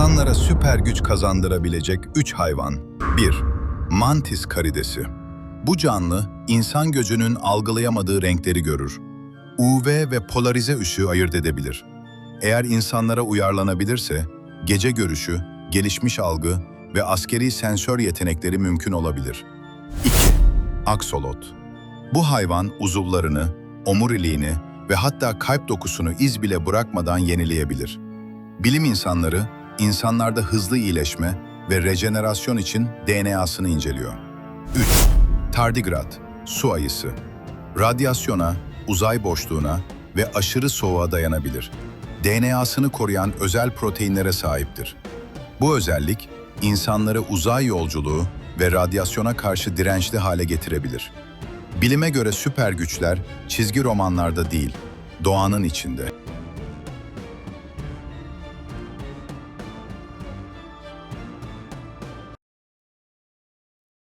İnsanlara süper güç kazandırabilecek 3 hayvan. 1. Mantis karidesi. Bu canlı, insan gözünün algılayamadığı renkleri görür. UV ve polarize ışığı ayırt edebilir. Eğer insanlara uyarlanabilirse, gece görüşü, gelişmiş algı ve askeri sensör yetenekleri mümkün olabilir. 2. Aksolot. Bu hayvan uzuvlarını, omuriliğini ve hatta kalp dokusunu iz bile bırakmadan yenileyebilir. Bilim insanları, insanlarda hızlı iyileşme ve rejenerasyon için DNA'sını inceliyor. 3. Tardigrad, su ayısı. Radyasyona, uzay boşluğuna ve aşırı soğuğa dayanabilir. DNA'sını koruyan özel proteinlere sahiptir. Bu özellik, insanları uzay yolculuğu ve radyasyona karşı dirençli hale getirebilir. Bilime göre süper güçler çizgi romanlarda değil, doğanın içinde.